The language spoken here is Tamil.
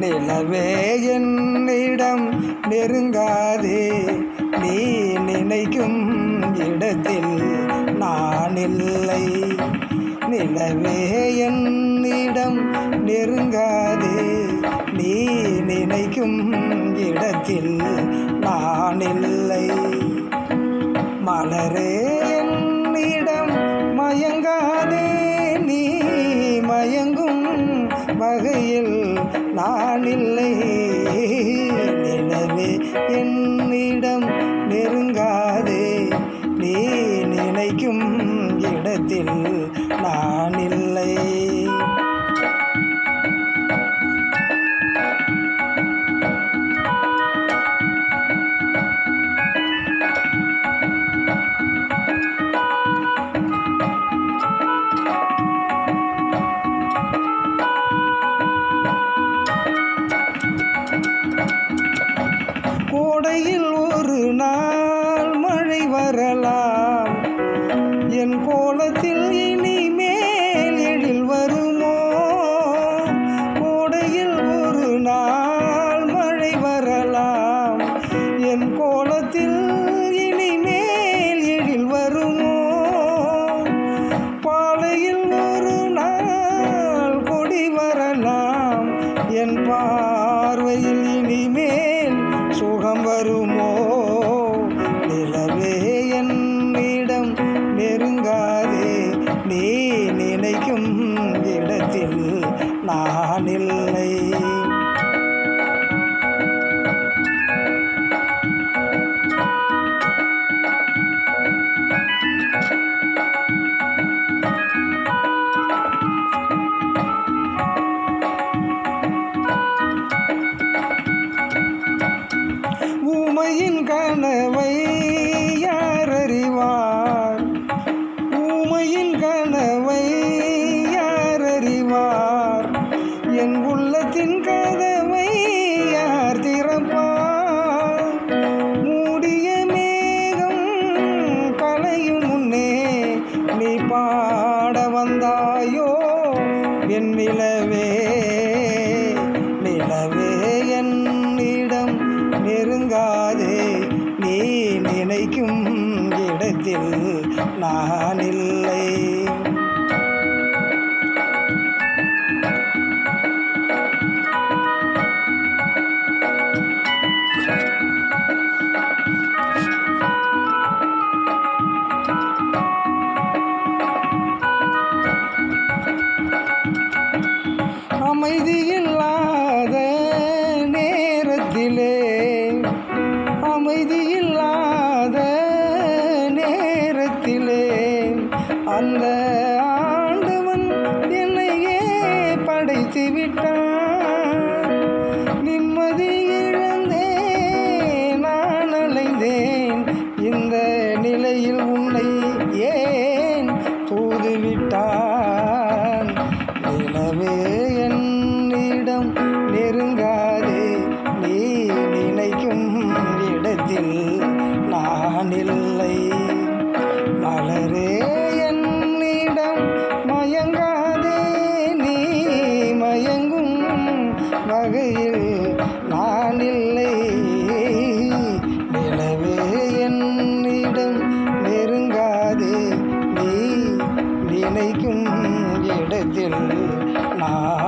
நிலவே என்னிடம் நெருங்காதே நீ நினைக்கும் இடத்தில் நான் இல்லை. நிலவே என்னிடம் நெருங்காதே நீ நினைக்கும் இடத்தில் நான் இல்லை மலரே என்னிடம் மயங்காதே நீ மயங்கும் வகையில் நான் இல்லை நிலவே என்னிடம் நெருங்காதே நீ நினைக்கும் இடத்தில் கோடையில் ஒரு நாள் மழை வரலாம். என் கோலத்தில் நான் நிலவே நிலவே என்னிடம் நெருங்காதே. நீ நினைக்கும் இடத்தில் நான் இல்லை. விட்டான் நெருங்காதே நீ நினைக்கும் இடத்தில் நான்